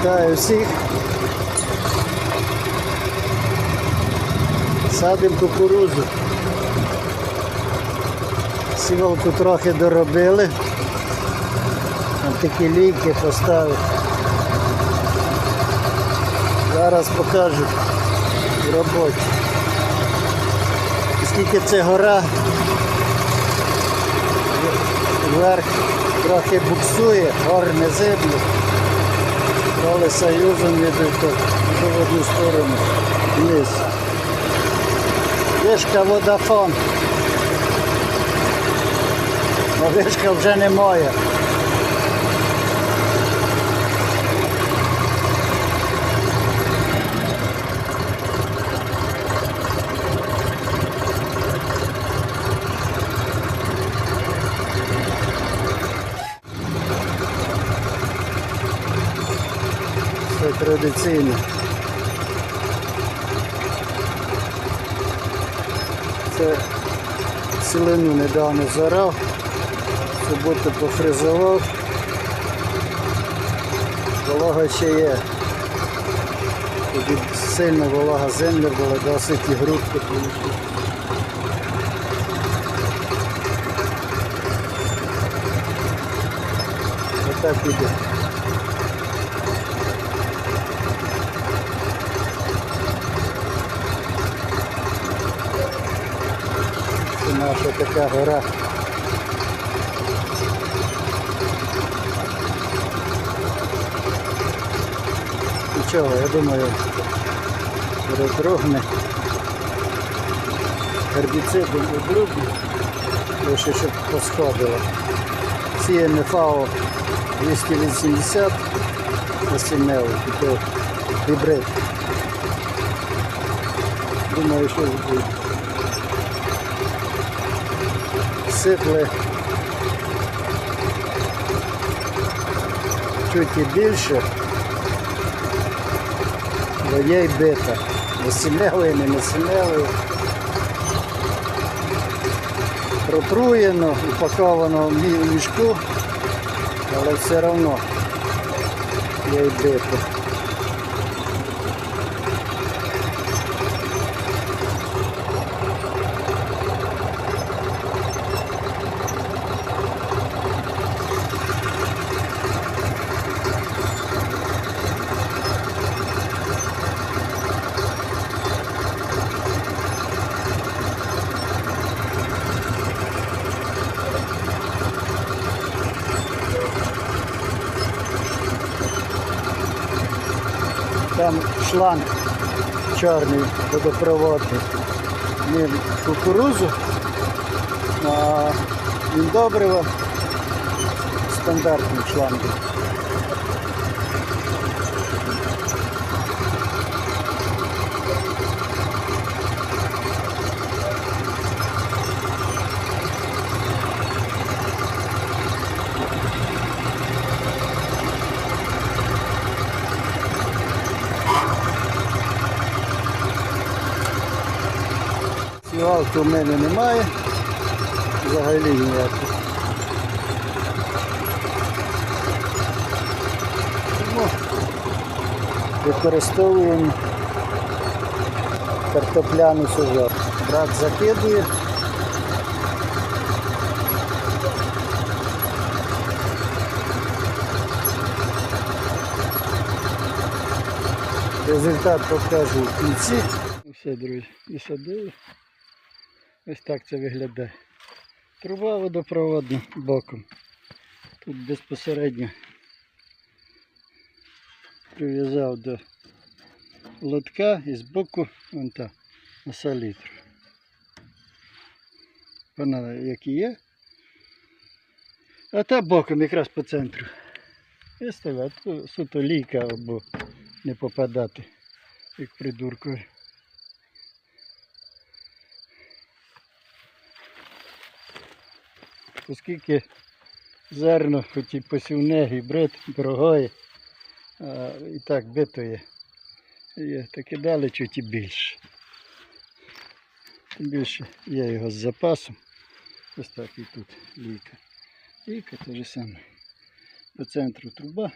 Вітаю всіх. Садимо кукурудзу. Сівалку трохи доробили. Там такі ліки поставив. Зараз покажу в роботі. Оскільки це гора, вверх трохи буксує, гор зиблю. Коли союзом йду в одну сторону вниз. Вишка водофон. А вишка вже не Це традиційно. Це цілину недавно зарав, суботу пофризував. Волога ще є. Тоді сильно волога земля була, досить і грудки. Отак іде. Наша така гора. Нічого, я думаю, перетрогне. Гербіцидом обрубне, лише щоб посходило. Сіяне ФАО 280 насінневий, то гібрид. Думаю, що буде. Сипли чуть і більше, бо є й бита. Насінневий, не насінневий. Протруєно, упаковано в мі- мішку, але все одно є й бита. Там шланг чорний водопроводний. Він кукурузу, а він добриво стандартний шлангом. Сівалки в мене немає. Взагалі ніяких. Тому використовуємо картопляну сажок. Брат закидує. Результат покажу в кінці. Ну Все, друзі, і садили. Ось так це виглядає. Труба водопроводна боком. Тут безпосередньо прив'язав до лотка і збоку вон та на салітру. Вона як і є. А та боком якраз по центру. І ставлю, суто лійка або не попадати, як придуркові. Оскільки зерно, хоч і посівне, гібрид, дорогої, а і так бито є. таке далі чуть і більше. Тим більше є його з запасом. Ось так і тут лійка. Лійка те ж саме. По центру труба.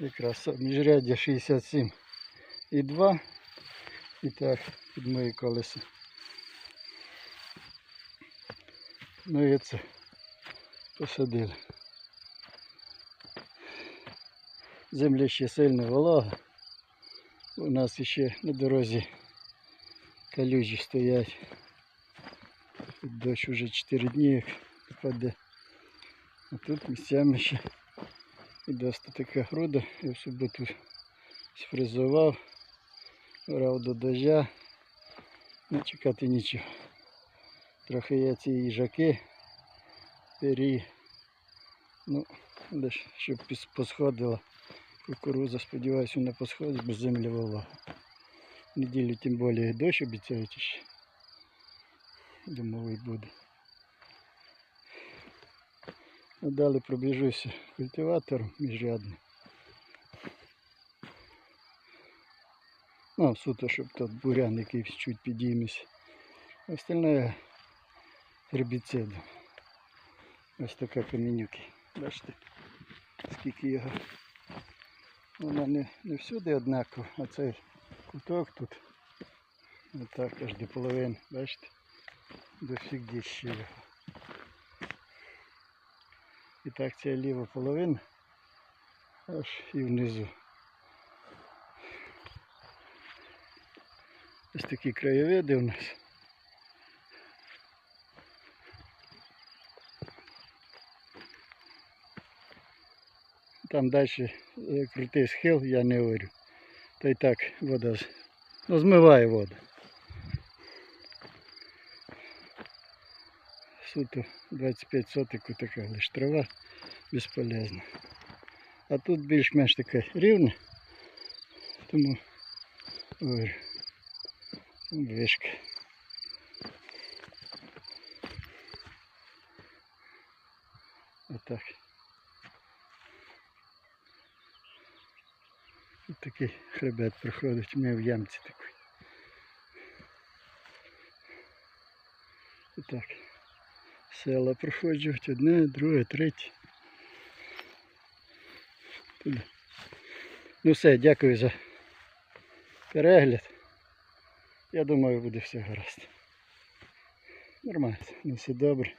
Якраз міжряддя 67 і так, під мої колеса. Ну і це посадили. Земля ще сильно волога. У нас ще на дорозі калюжі стоять. Тут дощ уже 4 дні як паде. А тут місцями ще і досить така груда. Я в суботу сфрезував, брав до дождя. Не чекати нічого. Трохи є ці їжаки, пері. Ну, лиш, щоб посходила кукуруза, сподіваюся, не посходить, бо земля волога. Неділю тим більше дощ обіцяють ще. Думаю, буде. А далі пробіжуся культиватором міжрядним. Ну, суто, щоб тут бурян якийсь чуть підіймався. Остальне гербіцидом. Ось така камінюки. Бачите, скільки його. Вона не, не всюди однаково, а цей куток тут. Отак аж до половини, бачите? До всіх діщів його. І так ця ліва половина аж і внизу. Ось такі краєвиди у нас. Там далі крутий схил, я не говорю. Та й так вода ну, змиває воду. Суто 25 сотику така лиш трава безполезна. А тут більш-менш така рівна, тому говорю, вишка. Отак. Тут такий хребет проходить, ми в ямці такій. Отак. Села проходжують одне, друге, третє. Ну все, дякую за перегляд. Я думаю, буде все гаразд. Нормально, все добре.